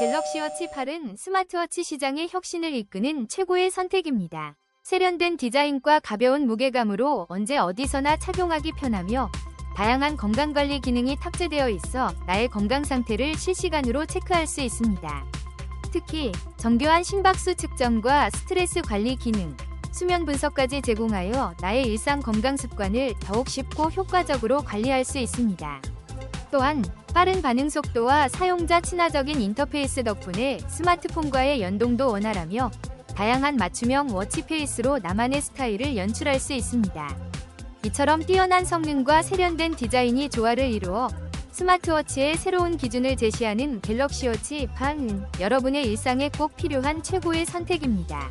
갤럭시워치 8은 스마트워치 시장의 혁신을 이끄는 최고의 선택입니다. 세련된 디자인과 가벼운 무게감으로 언제 어디서나 착용하기 편하며 다양한 건강관리 기능이 탑재되어 있어 나의 건강 상태를 실시간으로 체크할 수 있습니다. 특히 정교한 심박수 측정과 스트레스 관리 기능, 수면 분석까지 제공하여 나의 일상 건강 습관을 더욱 쉽고 효과적으로 관리할 수 있습니다. 또한 빠른 반응 속도와 사용자 친화적인 인터페이스 덕분에 스마트폰과의 연동도 원활하며 다양한 맞춤형 워치페이스로 나만의 스타일을 연출할 수 있습니다. 이처럼 뛰어난 성능과 세련된 디자인이 조화를 이루어 스마트워치의 새로운 기준을 제시하는 갤럭시워치 8은 여러분의 일상에 꼭 필요한 최고의 선택입니다.